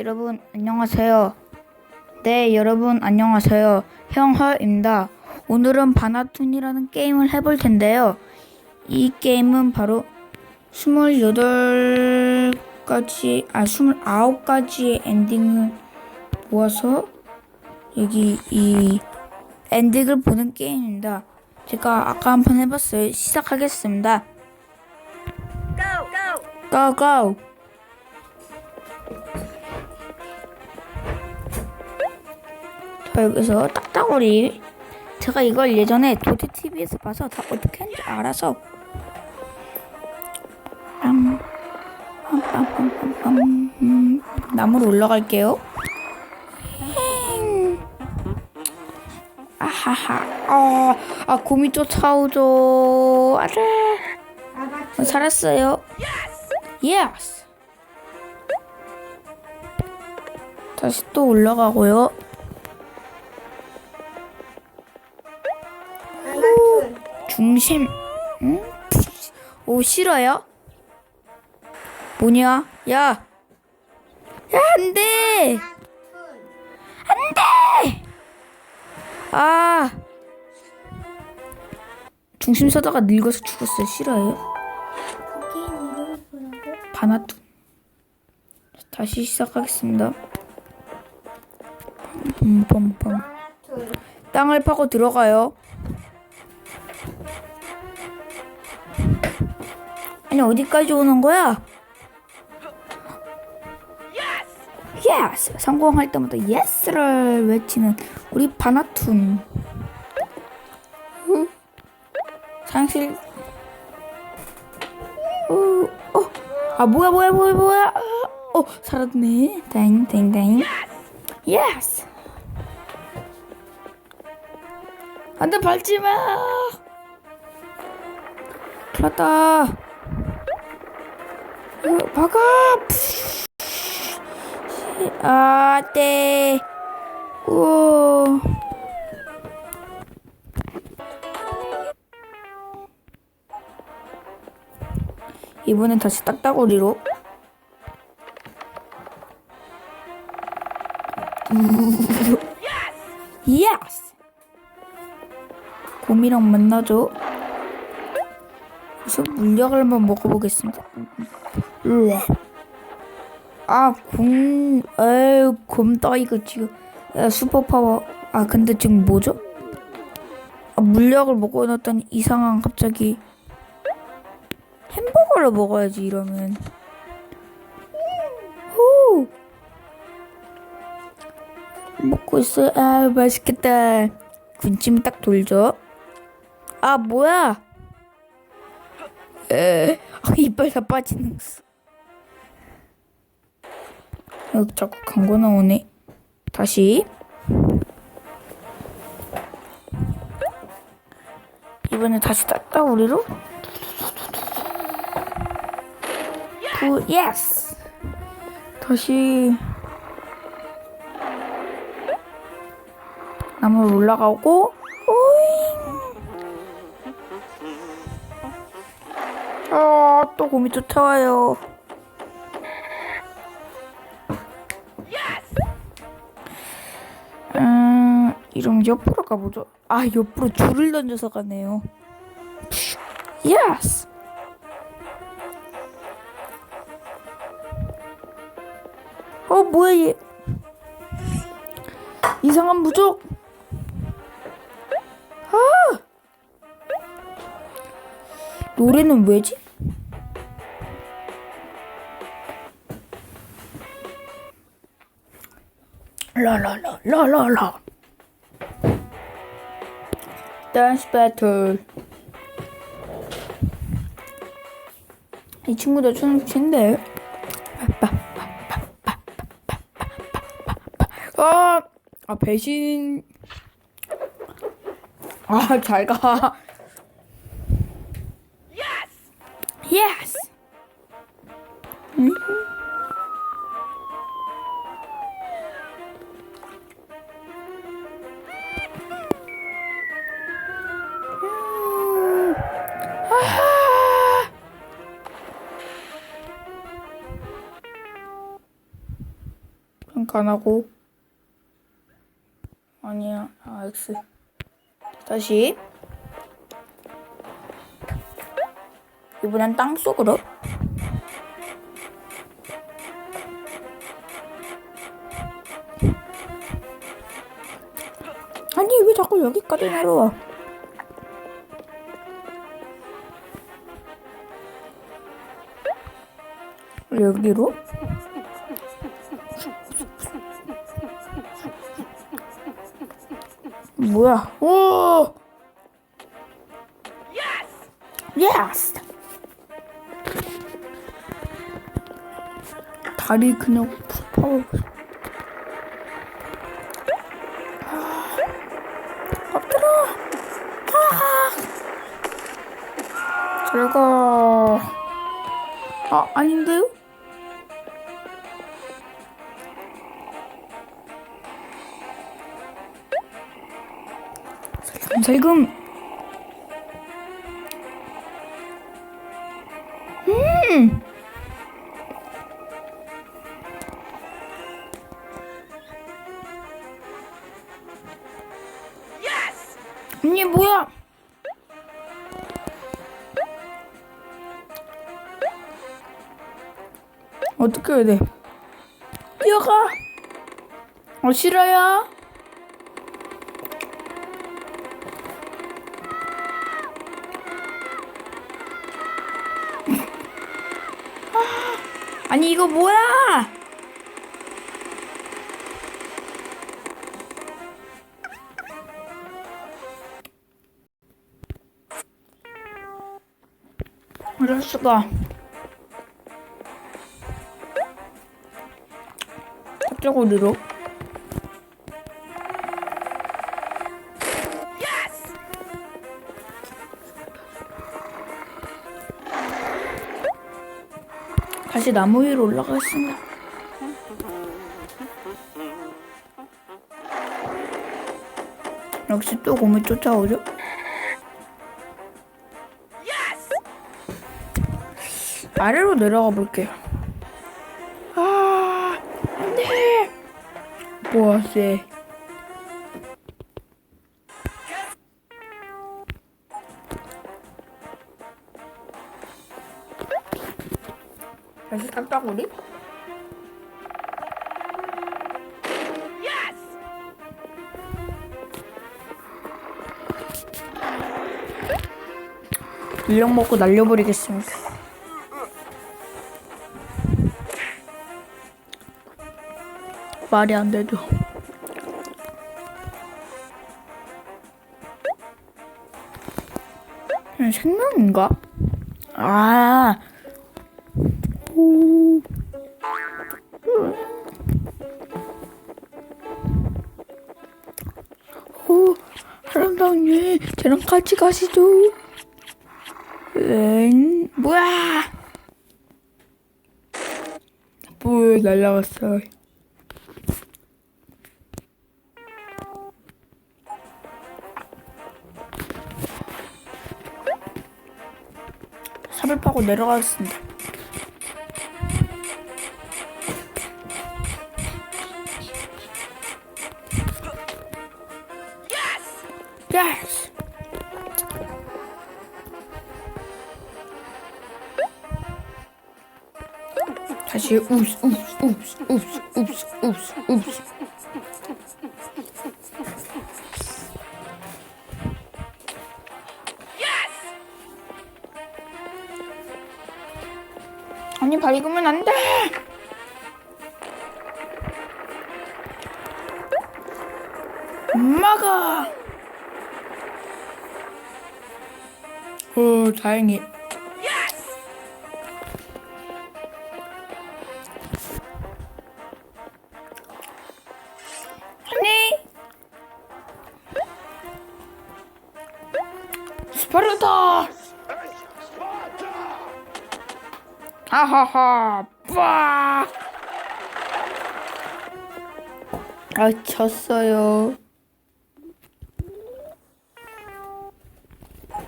여러분 안녕하세요. 네, 여러분 안녕하세요. 형헐입니다. 오늘은 바나툰이라는 게임을 해볼 텐데요. 이 게임은 바로 28가지, 아, 29가지의 엔딩을 모아서 여기 이 엔딩을 보는 게임입니다. 제가 아까 한 번 해봤어요. 시작하겠습니다. Go, go! 자, 여기서 딱따구리. 제가 이걸 예전에 도티TV에서 봐서 다 어떻게 하는지 알아서. 음, 나무로 올라갈게요. 힝. 아하하. 아, 아, 곰이 쫓아오죠. 아래. 어, 살았어요. 예스. 다시 또 올라가고요. 중심. 응? 오 싫어요? 뭐냐? 야. 야, 안 돼. 안 돼. 아. 중심 서다가 늙어서 죽었어요. 싫어요? 바나툰. 다시 시작하겠습니다. 바나툴 땅을 파고 들어가요. 아니 어디까지 오는 거야? 예스! 성공할 때마다 예스를 외치는 우리 바나툰. 후. 상실. 어, 어, 아 뭐야 뭐야 뭐야 뭐야? 아, 어 살았네. 다행 다행 다행. 예스. 안돼 밟지 마. 큰일났다. 어, 박아. 아, 네. 우. 이번엔 다시 딱따구리로. 예스. 곰이랑 만나죠. 그래서 물약을 한번 먹어보겠습니다. 아, 곰, 에이, 곰 따위가 지금, 야, 슈퍼파워. 아, 근데 지금 뭐죠? 아, 물약을 먹어 놨더니 이상한 갑자기 햄버거를 먹어야지, 이러면. 후! 먹고 있어요. 아, 맛있겠다. 군침이 딱 돌죠. 아, 뭐야? 에, 아, 이빨 다 빠지는 거. 여기 자꾸 광고 나오네. 다시. 이번에 다시 딱따구리로. 구, 예스! 다시. 나무로 올라가고, 오잉! 아, 또 곰이 쫓아와요. 이러면 옆으로 가보죠. 아, 옆으로 줄을 던져서 가네요. 예스! 어, 뭐야, 얘. 이상한 부족! 아! 노래는 왜지? 라라라라라라 댄스 배틀 이 친구들 춤 춘대 아, 아 배신. 아 잘가. 예스 아하. 잠깐 하고. 아니야 아 X. 다시. 이번엔 땅 속으로. 아니 왜 자꾸 여기까지 내려와? 여기로? 뭐야? 오! 예스! 다리 그냥 푹 파고 엎드려! 아! 잘가 아 아닌데요? 살금 음! 언니 뭐야? 어떻게 해야 돼? 뛰어가! 어 싫어요 아니 이거 뭐야? 이럴 수가. 저쪽으로. 다시 나무 위로 올라가겠습니다. 역시 또 곰이 쫓아오죠? 아래로 내려가 볼게요. 아, 안 돼! 우와, 쎄. 깜빡우리? 인력 먹고 날려버리겠습니다. 말이 안 되죠. 그냥 생명인가? 아, 오. 오, 사랑방님, 저랑 같이 가시죠. 엥, 뭐야? 뭐 날라갔어. 삽을 파고 내려가겠습니다. 다시 우스 우스 우스 우스 우스 우스 우스 아니 밝으면 안 돼. 엄마가. 어 다행히. 하하하 빠! 아 졌어요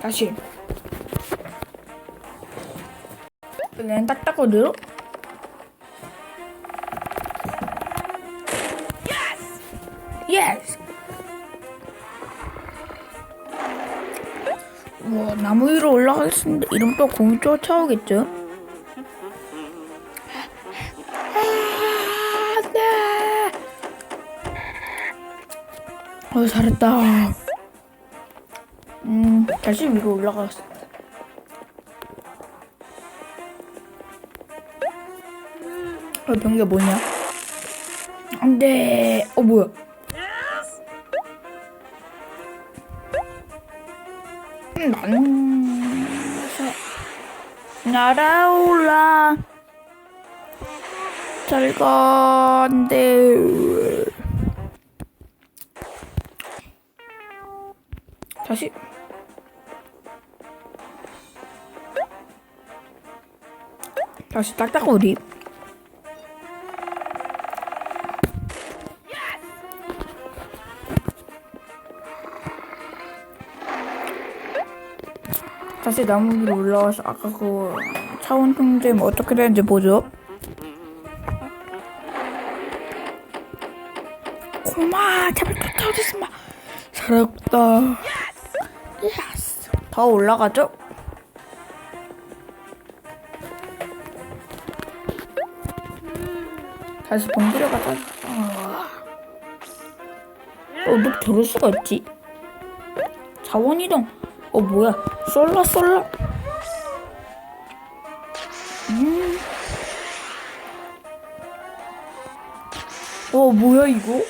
다시 그냥 딱딱거리로 예스. 와 나무 위로 올라가겠습니다. 또 공이 쫓아오겠죠? 어 잘했다. 음 다시 위로 올라가겠습니다. 어 병기가 뭐냐? 안돼. 어 뭐야? 난 날아올라 잘 간대 다시 다시 딱딱거리 다시 나무 위로 올라와서 아까 그 차원 통제 뭐 어떻게 되는지 보죠. 고마 또 터지지 마. 살았다. 예스. 더 올라가죠? 다시 번기로 가자. 어, 너 저럴 수가 있지? 자원이동. 어, 뭐야? 쏠라, 쏠라. 음. 어, 뭐야, 이거?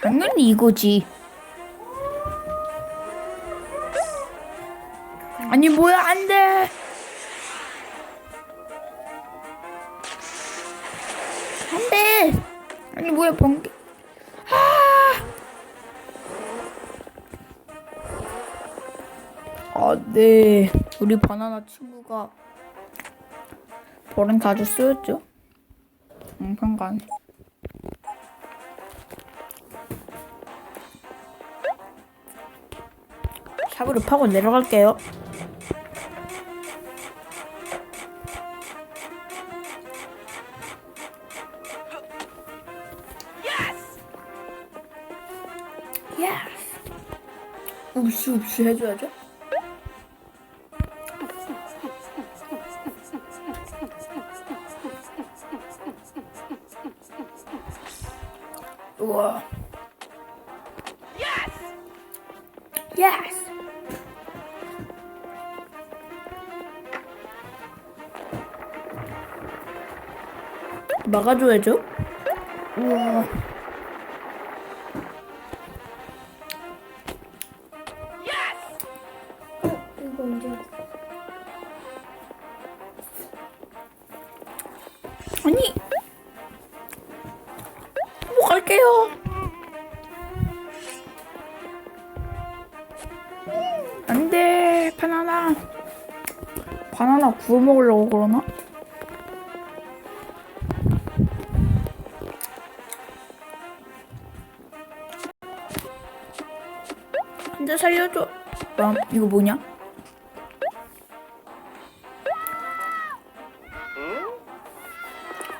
당연히 이거지. 아니, 뭐야, 안 돼! 안 돼! 아니, 뭐야, 번개. 아, 네. 우리 바나나 친구가 벌은 자주 쓰였죠? 응, 상관. 샵으로 파고 내려갈게요. 읍시 읍시 해줘야죠. 우와. 예스. 막아줘야죠. 우와. 왔어? 아니. 뭐 갈게요. 안 돼, 바나나. 바나나 구워 먹으려고 그러나? 살려줘. 아, 이거 뭐냐?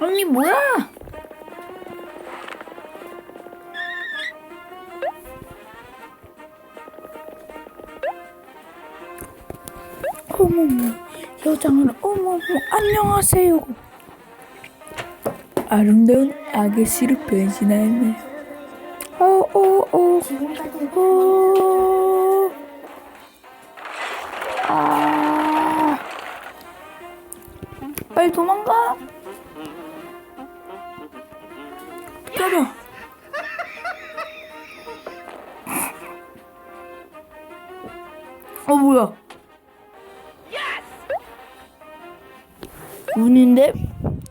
아니, 뭐야? 어머머, 여장은 어머머, 안녕하세요. 아름다운 아가씨로 변신하네. 어,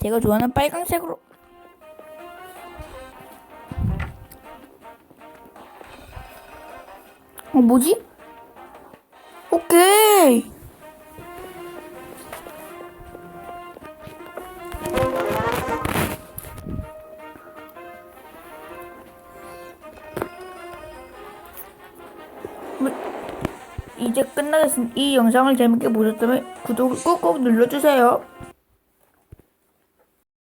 제가 좋아하는 빨강색으로 어 뭐지? 오케이 뭐, 이제 끝나겠습니다. 이 영상을 재밌게 보셨다면 구독을 꾹꾹 눌러주세요.